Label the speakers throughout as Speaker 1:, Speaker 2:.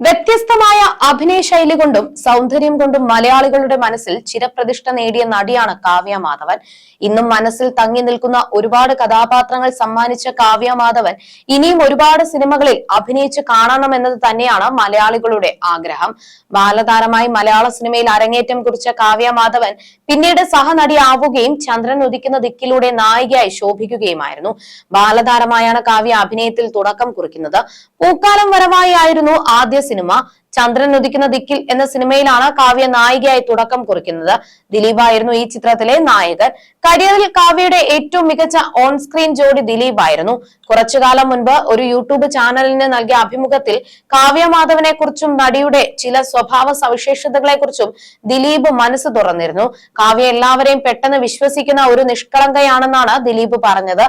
Speaker 1: വ്യത്യസ്തമായ അഭിനയ ശൈലി കൊണ്ടും സൗന്ദര്യം കൊണ്ടും മലയാളികളുടെ മനസ്സിൽ ചിരപ്രതിഷ്ഠ നേടിയ നടിയാണ് കാവ്യ മാധവൻ. ഇന്നും മനസ്സിൽ തങ്ങി നിൽക്കുന്ന ഒരുപാട് കഥാപാത്രങ്ങൾ സമ്മാനിച്ച കാവ്യ മാധവൻ ഇനിയും ഒരുപാട് സിനിമകളിൽ അഭിനയിച്ച് കാണണമെന്നത് തന്നെയാണ് മലയാളികളുടെ ആഗ്രഹം. ബാലതാരമായി മലയാള സിനിമയിൽ അരങ്ങേറ്റം കുറിച്ച കാവ്യ മാധവൻ പിന്നീട് സഹനടിയാവുകയും ചന്ദ്രൻ ഉദിക്കുന്ന ദിക്കിലൂടെ നായികയായി ശോഭിക്കുകയുമായിരുന്നു. ബാലതാരമായാണ് കാവ്യ അഭിനയത്തിൽ തുടക്കം കുറിക്കുന്നത്. പൂക്കാലം വരവായി ആയിരുന്നു ആദ്യ സിനിമ ചന്ദ്രൻ ഉദിക്കുന്ന ദിക്കിൽ എന്ന സിനിമയിലാണ് കാവ്യ നായികയായി തുടക്കം കുറിക്കുന്നത്. ദിലീപായിരുന്നു ഈ ചിത്രത്തിലെ നായകൻ. കരിയറിൽ കാവ്യയുടെ ഏറ്റവും മികച്ച ഓൺ സ്ക്രീൻ ജോഡി ദിലീപായിരുന്നു. കുറച്ചുകാലം മുൻപ് ഒരു യൂട്യൂബ് ചാനലിന് നൽകിയ അഭിമുഖത്തിൽ കാവ്യ മാധവനെ കുറിച്ചും നടിയുടെ ചില സ്വഭാവ സവിശേഷതകളെ കുറിച്ചും ദിലീപ് മനസ്സ് തുറന്നിരുന്നു. കാവ്യ എല്ലാവരെയും പെട്ടെന്ന് വിശ്വസിക്കുന്ന ഒരു നിഷ്കളങ്കയാണെന്നാണ് ദിലീപ് പറഞ്ഞത്.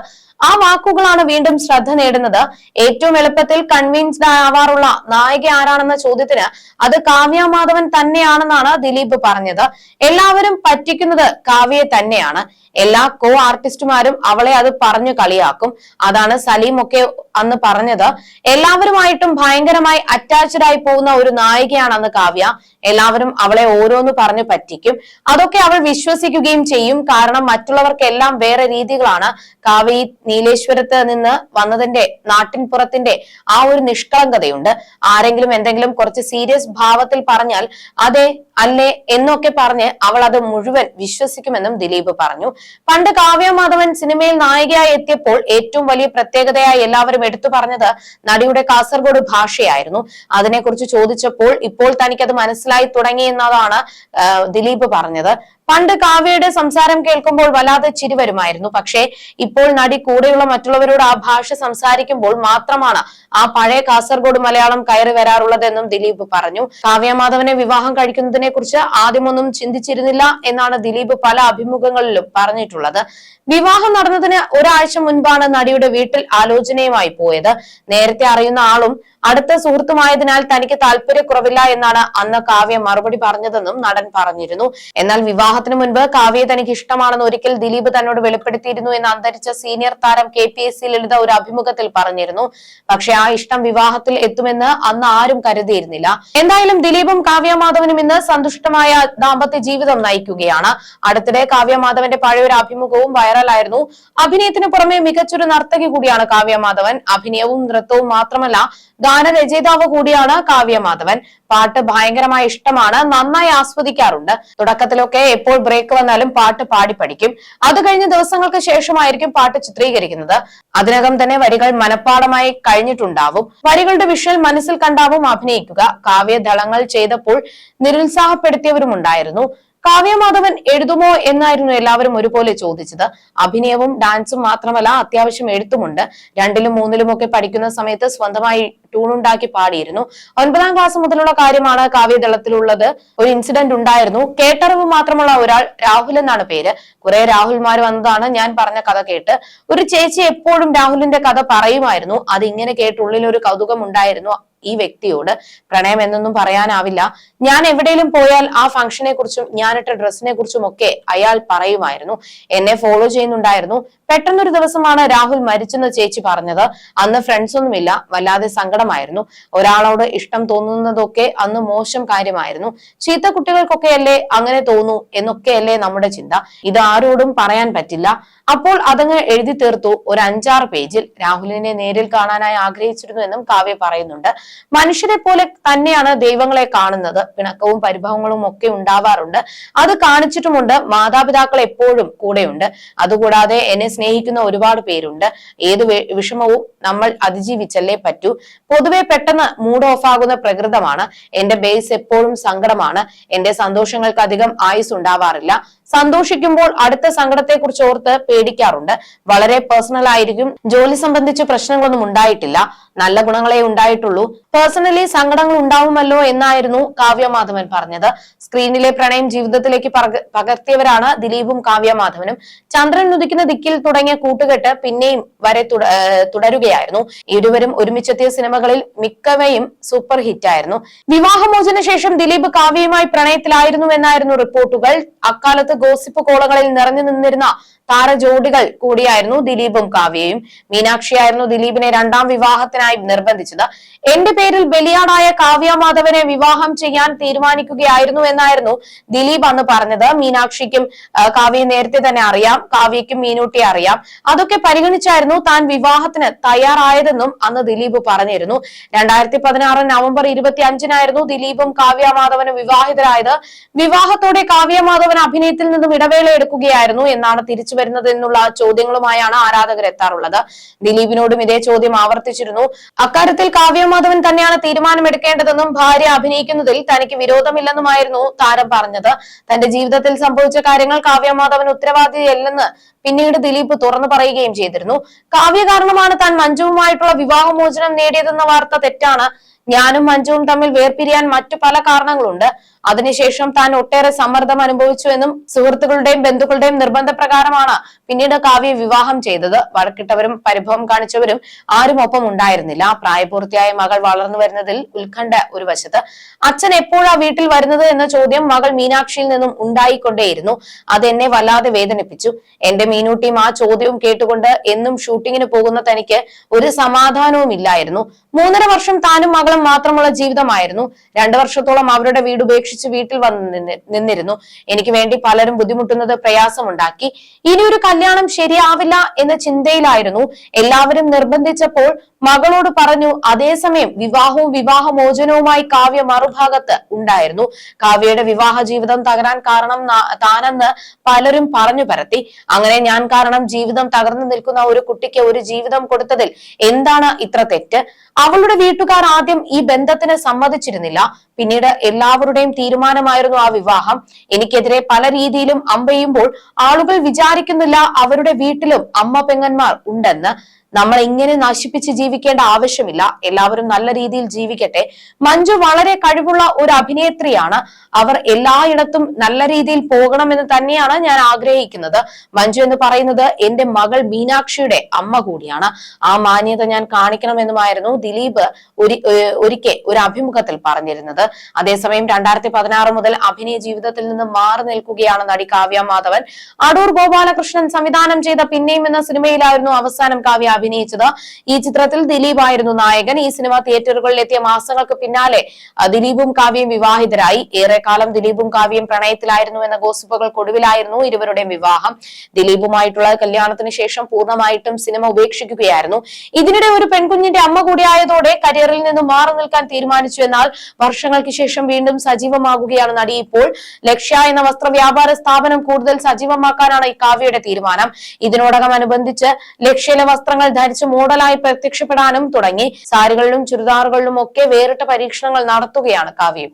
Speaker 1: ആ വാക്കുകളാണ് വീണ്ടും ശ്രദ്ധ നേടുന്നത്. ഏറ്റവും എളുപ്പത്തിൽ കൺവിൻസ്ഡ് ആവാറുള്ള നായിക ആരാണെന്ന ചോദ്യത്തിന് അത് കാവ്യ മാധവൻ തന്നെയാണെന്നാണ് ദിലീപ് പറഞ്ഞത്. എല്ലാവരും പറ്റിക്കുന്നത് കാവ്യയെ തന്നെയാണ്. എല്ലാ കോ ആർട്ടിസ്റ്റുമാരും അവളെ അത് പറഞ്ഞു കളിയാക്കും. അതാണ് സലീം ഒക്കെ അന്ന് പറഞ്ഞത്. എല്ലാവരുമായിട്ടും ഭയങ്കരമായി അറ്റാച്ച്ഡ് ആയി പോകുന്ന ഒരു നായികയാണ് അന്ന് കാവ്യ. എല്ലാവരും അവളെ ഓരോന്ന് പറഞ്ഞു പറ്റിക്കും. അതൊക്കെ അവൾ വിശ്വസിക്കുകയും ചെയ്യും. കാരണം മറ്റുള്ളവർക്കെല്ലാം വേറെ രീതികളാണ്. കാവ്യ നീലേശ്വരത്ത് നിന്ന് വന്നതിന്റെ നാട്ടിൻപുറത്തിന്റെ ആ ഒരു നിഷ്കളങ്കതയുണ്ട്. ആരെങ്കിലും എന്തെങ്കിലും കുറച്ച് സീരിയസ് ഭാവത്തിൽ പറഞ്ഞാൽ അതെ അല്ലേ? എന്നൊക്കെ പറഞ്ഞ് അവൾ അത് മുഴുവൻ വിശ്വസിക്കുമെന്നും ദിലീപ് പറഞ്ഞു. പണ്ട് കാവ്യ മാധവൻ സിനിമയിൽ നായികയായി എത്തിയപ്പോൾ ഏറ്റവും വലിയ പ്രത്യേകതയായി എല്ലാവരും എടുത്തു പറഞ്ഞത് നടിയുടെ കാസർഗോഡ് ഭാഷയായിരുന്നു. അതിനെക്കുറിച്ച് ചോദിച്ചപ്പോൾ ഇപ്പോൾ തനിക്കത് മനസ്സിലായി തുടങ്ങി എന്നതാണ് ദിലീപ് പറഞ്ഞത്. പണ്ട് കാവ്യയുടെ സംസാരം കേൾക്കുമ്പോൾ വല്ലാതെ ചിരി വരുമായിരുന്നു പക്ഷേ ഇപ്പോൾ നടി കൂടെയുള്ള മറ്റുള്ളവരോട് ആ ഭാഷ സംസാരിക്കുമ്പോൾ മാത്രമാണ് ആ പഴയ കാസർഗോഡ് മലയാളം കയറി വരാറുള്ളതെന്നും ദിലീപ് പറഞ്ഞു. കാവ്യമാധവനെ വിവാഹം കഴിക്കുന്നതിനെ കുറിച്ച് ആദ്യമൊന്നും ചിന്തിച്ചിരുന്നില്ല എന്നാണ് ദിലീപ് പല അഭിമുഖങ്ങളിലും പറഞ്ഞിട്ടുള്ളത്. വിവാഹം നടന്നതിന് ഒരാഴ്ച മുൻപാണ് നടിയുടെ വീട്ടിൽ ആലോചനയുമായി പോയത്. നേരത്തെ അറിയുന്ന ആളും അടുത്ത സുഹൃത്തുമായതിനാൽ തനിക്ക് താല്പര്യക്കുറവില്ല എന്നാണ് അന്ന് കാവ്യ മറുപടി പറഞ്ഞതെന്നും നടൻ പറഞ്ഞിരുന്നു. എന്നാൽ വിവാഹത്തിന് മുൻപ് കാവ്യ തനിക്ക് ഇഷ്ടമാണെന്ന് ഒരിക്കൽ ദിലീപ് തന്നോട് വെളിപ്പെടുത്തിയിരുന്നു എന്ന് അന്തരിച്ച സീനിയർ താരം K P S C Lalitha ഒരു അഭിമുഖത്തിൽ പറഞ്ഞിരുന്നു. പക്ഷെ ആ ഇഷ്ടം വിവാഹത്തിൽ എത്തുമെന്ന് അന്ന് ആരും കരുതിയിരുന്നില്ല. എന്തായാലും ദിലീപും കാവ്യ മാധവനും ഇന്ന് സന്തുഷ്ടമായ ദാമ്പത്യ ജീവിതം നയിക്കുകയാണ്. അടുത്തിടെ കാവ്യ മാധവന്റെ പഴയൊരു അഭിമുഖവും വൈറലായിരുന്നു. അഭിനയത്തിന് പുറമെ മികച്ചൊരു നർത്തകി കൂടിയാണ് കാവ്യ മാധവൻ. അഭിനയവും നൃത്തവും മാത്രമല്ല ഗാനരചയിതാവ് കൂടിയാണ് കാവ്യ മാധവൻ. പാട്ട് ഭയങ്കരമായ ഇഷ്ടമാണ്. നന്നായി ആസ്വദിക്കാറുണ്ട്. തുടക്കത്തിലൊക്കെ എപ്പോൾ ബ്രേക്ക് വന്നാലും പാട്ട് പാടി പഠിക്കും. അത് കഴിഞ്ഞ ദിവസങ്ങൾക്ക് ശേഷമായിരിക്കും പാട്ട് ചിത്രീകരിക്കുന്നത്. അതിനകം തന്നെ വരികൾ മനഃപ്പാടമായി കഴിഞ്ഞിട്ടുണ്ടാവും. വരികളുടെ വിഷ്വൽ മനസ്സിൽ കണ്ടാവും അഭിനയിക്കുക. കാവ്യദളങ്ങൾ ചെയ്തപ്പോൾ നിരുത്സാഹപ്പെടുത്തിയവരുമുണ്ടായിരുന്നു. കാവ്യമാധവൻ എഴുതുമോ എന്നായിരുന്നു എല്ലാവരും ഒരുപോലെ ചോദിച്ചത്. അഭിനയവും ഡാൻസും മാത്രമല്ല അത്യാവശ്യം എഴുത്തുമുണ്ട്. രണ്ടിലും മൂന്നിലുമൊക്കെ പഠിക്കുന്ന സമയത്ത് സ്വന്തമായി ട്യൂണുണ്ടാക്കി പാടിയിരുന്നു. ഒൻപതാം ക്ലാസ് മുതലുള്ള കാര്യമാണ് കാവ്യദളത്തിലുള്ളത് ഒരു ഇൻസിഡന്റ് ഉണ്ടായിരുന്നു. കേട്ടറിവ് മാത്രമുള്ള ഒരാൾ രാഹുൽ എന്നാണ് പേര്. കുറെ രാഹുൽമാർ വന്നതാണ് ഞാൻ പറഞ്ഞ കഥ കേട്ട്. ഒരു ചേച്ചി എപ്പോഴും രാഹുലിന്റെ കഥ പറയുമായിരുന്നു. അത് ഇങ്ങനെ കേട്ട് ഉള്ളിൽ ഒരു കൗതുകം ഉണ്ടായിരുന്നു. ഈ വ്യക്തിയോട് പ്രണയം എന്നൊന്നും പറയാനാവില്ല. ഞാൻ എവിടെയും പോയാൽ ആ ഫംഗ്ഷനെ കുറിച്ചും ഞാനിട്ട ഡ്രസ്സിനെ കുറിച്ചും ഒക്കെ അയാൾ പറയുമായിരുന്നു. എന്നെ ഫോളോ ചെയ്യുന്നുണ്ടായിരുന്നു. പെട്ടെന്നൊരു ദിവസമാണ് രാഹുൽ മരിച്ചെന്ന് ചേച്ചി പറഞ്ഞത്. അന്ന് ഫ്രണ്ട്സ് ഒന്നുമില്ല. വല്ലാതെ സങ്കടമായിരുന്നു. ഒരാളോട് ഇഷ്ടം തോന്നുന്നതൊക്കെ അന്ന് മോശം കാര്യമായിരുന്നു. ചീത്ത കുട്ടികൾക്കൊക്കെയല്ലേ അങ്ങനെ തോന്നൂ എന്നൊക്കെയല്ലേ നമ്മുടെ ചിന്ത. ഇത് ആരോടും പറയാൻ പറ്റില്ല. അപ്പോൾ അതങ്ങ് എഴുതി തീർത്തു ഒരു അഞ്ചാറ് പേജിൽ. രാഹുലിനെ നേരിൽ കാണാനായി ആഗ്രഹിച്ചിരുന്നു എന്നും കാവ്യ പറയുന്നുണ്ട്. മനുഷ്യരെ പോലെ തന്നെയാണ് ദൈവങ്ങളെ കാണുന്നത്. പിണക്കവും പരിഭവങ്ങളും ഒക്കെ ഉണ്ടാവാറുണ്ട്. അത് കാണിച്ചിട്ടുമുണ്ട്. മാതാപിതാക്കൾ എപ്പോഴും കൂടെയുണ്ട്. അതുകൂടാതെ എന്നെ സ്നേഹിക്കുന്ന ഒരുപാട് പേരുണ്ട്. ഏത് വിഷമവും നമ്മൾ അതിജീവിച്ചല്ലേ പറ്റൂ. പൊതുവെ പെട്ടെന്ന് മൂഡ് ഓഫ് ആകുന്ന പ്രകൃതമാണ്. എന്റെ ബേസ് എപ്പോഴും സങ്കടമാണ്. എന്റെ സന്തോഷങ്ങൾക്ക് അധികം ആയുസ് ഉണ്ടാവാറില്ല സന്തോഷിക്കുമ്പോൾ അടുത്ത സങ്കടത്തെ കുറിച്ച് ഓർത്ത് പേടിക്കാറുണ്ട്. വളരെ പേഴ്സണൽ ആയിരിക്കും. ജോലി സംബന്ധിച്ച് പ്രശ്നങ്ങളൊന്നും ഉണ്ടായിട്ടില്ല. നല്ല ഗുണങ്ങളെ ഉണ്ടായിട്ടുള്ളൂ. പേഴ്സണലി സങ്കടങ്ങൾ ഉണ്ടാവുമല്ലോ എന്നായിരുന്നു കാവ്യ മാധവൻ പറഞ്ഞത്. സ്ക്രീനിലെ പ്രണയം ജീവിതത്തിലേക്ക് പകർ- പകർത്തിയവരാണ് ദിലീപും കാവ്യ മാധവനും. ചന്ദ്രൻ ഉദിക്കുന്ന ദിക്കിൽ തുടങ്ങിയ കൂട്ടുകെട്ട് പിന്നെയും വരെ തുടരുകയായിരുന്നു. ഇരുവരും ഒരുമിച്ചെത്തിയ സിനിമകളിൽ മിക്കവയും സൂപ്പർ ഹിറ്റായിരുന്നു വിവാഹമോചന ശേഷം ദിലീപ് കാവ്യയുമായി പ്രണയത്തിലായിരുന്നു എന്നായിരുന്നു റിപ്പോർട്ടുകൾ. അക്കാലത്ത് ഗോസിപ്പ് കോളങ്ങളിൽ നിറഞ്ഞു നിന്നിരുന്ന താരജോഡികൾ കൂടിയായിരുന്നു ദിലീപും കാവ്യയും. മീനാക്ഷിയായിരുന്നു ദിലീപിനെ രണ്ടാം വിവാഹത്തിനായി നിർബന്ധിച്ചത്. എന്റെ പേരിൽ ബലിയാടായ കാവ്യ മാധവനെ വിവാഹം ചെയ്യാൻ തീരുമാനിക്കുകയായിരുന്നു എന്നായിരുന്നു ദിലീപ് അന്ന് പറഞ്ഞത്. മീനാക്ഷിക്കും കാവ്യ നേരത്തെ തന്നെ അറിയാം. കാവ്യയ്ക്കും മീനൂട്ടിയെ അറിയാം. അതൊക്കെ പരിഗണിച്ചായിരുന്നു താൻ വിവാഹത്തിന് തയ്യാറായതെന്നും അന്ന് ദിലീപ് പറഞ്ഞിരുന്നു. രണ്ടായിരത്തി പതിനാറ് നവംബർ ഇരുപത്തി അഞ്ചിനായിരുന്നു ദിലീപും കാവ്യ മാധവനും വിവാഹിതരായത്. വിവാഹത്തോടെ കാവ്യ മാധവൻ അഭിനയത്തിൽ നിന്നും ഇടവേള എടുക്കുകയായിരുന്നു എന്നാണ് തിരിച്ചു വരുന്നത് എന്നുള്ള ചോദ്യങ്ങളുമായാണ് ആരാധകർ എത്താറുള്ളത്. ദിലീപിനോടും ഇതേ ചോദ്യം ആവർത്തിച്ചിരുന്നു. അക്കാര്യത്തിൽ കാവ്യമാധവൻ തന്നെയാണ് തീരുമാനമെടുക്കേണ്ടതെന്നും ഭാര്യ അഭിനയിക്കുന്നതിൽ തനിക്ക് വിരോധമില്ലെന്നുമായിരുന്നു താരം പറഞ്ഞത്. തന്റെ ജീവിതത്തിൽ സംഭവിച്ച കാര്യങ്ങൾ കാവ്യമാധവൻ ഉത്തരവാദിയല്ലെന്ന് പിന്നീട് ദിലീപ് തുറന്നു പറയുകയും ചെയ്തിരുന്നു. കാവ്യ കാരണമാണ് താൻ മഞ്ജുവുമായിട്ടുള്ള വിവാഹമോചനം നേടിയതെന്ന വാർത്ത തെറ്റാണ്. ഞാനും മഞ്ജുവും തമ്മിൽ വേർപിരിയാൻ മറ്റു പല കാരണങ്ങളുണ്ട്. അതിനുശേഷം താൻ ഒട്ടേറെ സമ്മർദ്ദം അനുഭവിച്ചുവെന്നും സുഹൃത്തുക്കളുടെയും ബന്ധുക്കളുടെയും നിർബന്ധപ്രകാരമാണ് പിന്നീട് കാവ്യ വിവാഹം ചെയ്തത്. വഴക്കിട്ടവരും പരിഭവം കാണിച്ചവരും ആരും ഒപ്പം ഉണ്ടായിരുന്നില്ല. പ്രായപൂർത്തിയായ മകൾ വളർന്നു വരുന്നതിൽ ഉത്കണ്ഠ ഒരു വശത്ത്. അച്ഛൻ എപ്പോഴാ വീട്ടിൽ വരുന്നത് എന്ന ചോദ്യം മകൾ മീനാക്ഷിയിൽ നിന്നും ഉണ്ടായിക്കൊണ്ടേയിരുന്നു. അത് എന്നെ വല്ലാതെ വേദനിപ്പിച്ചു. എന്റെ മീനൂട്ടിയും ആ ചോദ്യവും കേട്ടുകൊണ്ട് എന്നും ഷൂട്ടിങ്ങിന് പോകുന്ന തനിക്ക് ഒരു സമാധാനവും ഇല്ലായിരുന്നു മൂന്നര വർഷം താനും മകളും മാത്രമുള്ള ജീവിതമായിരുന്നു. രണ്ടു വർഷത്തോളം അവരുടെ വീട് ഉപേക്ഷിച്ച് വീട്ടിൽ വന്ന് നിന്നിരുന്നു. എനിക്ക് വേണ്ടി പലരും ബുദ്ധിമുട്ടുന്നത് പ്രയാസമുണ്ടാക്കി. ഇനി ഒരു കല്യാണം ശരിയാവില്ല എന്ന ചിന്തയിലായിരുന്നു. എല്ലാവരും നിർബന്ധിച്ചപ്പോൾ മകളോട് പറഞ്ഞു അതേസമയം വിവാഹവും വിവാഹമോചനവുമായി കാവ്യ മറുഭാഗത്ത് ഉണ്ടായിരുന്നു. കാവ്യയുടെ വിവാഹ ജീവിതം തകരാൻ കാരണം താനെന്ന് പലരും പറഞ്ഞു പരത്തി. അങ്ങനെ ഞാൻ കാരണം ജീവിതം തകർന്നു നിൽക്കുന്ന ഒരു കുട്ടിക്ക് ഒരു ജീവിതം കൊടുത്തതിൽ എന്താണ് ഇത്ര തെറ്റ്? അവളുടെ വീട്ടുകാർ ആദ്യം ഈ ബന്ധത്തിന് സമ്മതിച്ചിരുന്നില്ല. പിന്നീട് എല്ലാവരുടെയും തീരുമാനമായിരുന്നു ആ വിവാഹം. എനിക്കെതിരെ പല രീതിയിലും അമ്പെയ്യുമ്പോൾ ആളുകൾ വിചാരിക്കുന്നില്ല അവരുടെ വീട്ടിലും അമ്മ പെങ്ങന്മാർ ഉണ്ടെന്ന്. നമ്മൾ ഇങ്ങനെ നശിപ്പിച്ച് ജീവിക്കേണ്ട ആവശ്യമില്ല. എല്ലാവരും നല്ല രീതിയിൽ ജീവിക്കട്ടെ. മഞ്ജു വളരെ കഴിവുള്ള ഒരു അഭിനേത്രിയാണ്. അവർ എല്ലായിടത്തും നല്ല രീതിയിൽ പോകണമെന്ന് തന്നെയാണ് ഞാൻ ആഗ്രഹിക്കുന്നത്. മഞ്ജു എന്ന് പറയുന്നത് എന്റെ മകൾ മീനാക്ഷിയുടെ അമ്മ കൂടിയാണ്. ആ മാന്യത ഞാൻ കാണിക്കണമെന്നുമായിരുന്നു ദിലീപ് ഒരു ഏഹ് ഒരിക്കൽ ഒരു അഭിമുഖത്തിൽ പറഞ്ഞിരുന്നത്. അതേസമയം രണ്ടായിരത്തി പതിനാറ് മുതൽ അഭിനയ ജീവിതത്തിൽ നിന്ന് മാറി നിൽക്കുകയാണ് നടി കാവ്യ മാധവൻ. അടൂർ ഗോപാലകൃഷ്ണൻ സംവിധാനം ചെയ്ത പിന്നെയും എന്ന സിനിമയിലായിരുന്നു അവസാനം കാവ്യ അഭിനയിച്ചത്. ഈ ചിത്രത്തിൽ ദിലീപ് ആയിരുന്നു നായകൻ. ഈ സിനിമ തിയേറ്ററുകളിൽ എത്തിയ മാസങ്ങൾക്ക് പിന്നാലെ ദിലീപും കാവ്യയും വിവാഹിതരായി. ഏറെക്കാലം ദിലീപും കാവ്യയും പ്രണയത്തിലായിരുന്നു എന്ന ഗോസിപ്പുകൾക്കൊടുവിലായിരുന്നു ഇരുവരുടെയും വിവാഹം. ദിലീപുമായിട്ടുള്ള കല്യാണത്തിന് ശേഷം പൂർണമായിട്ടും സിനിമ ഉപേക്ഷിക്കുകയായിരുന്നു. ഇതിനിടെ ഒരു പെൺകുഞ്ഞിന്റെ അമ്മ കൂടിയായതോടെ കരിയറിൽ നിന്ന് മാറി നിൽക്കാൻ തീരുമാനിച്ചു എന്നാൽ വർഷങ്ങൾക്ക് ശേഷം വീണ്ടും സജീവമാകുകയാണ് നടി. ഇപ്പോൾ ലക്ഷ്യ എന്ന വസ്ത്ര വ്യാപാര സ്ഥാപനം കൂടുതൽ സജീവമാക്കാനാണ് ഈ കാവ്യയുടെ തീരുമാനം. ഇതിനോടകം അനുബന്ധിച്ച് ലക്ഷ്യയിലെ വസ്ത്രങ്ങൾ ധരിച്ച് മോഡലായി പ്രത്യക്ഷപ്പെടാനും തുടങ്ങി. സാരികളിലും ചുരിദാറുകളിലും ഒക്കെ വേറിട്ട പരീക്ഷണങ്ങൾ നടത്തുകയാണ് കാവ്യ.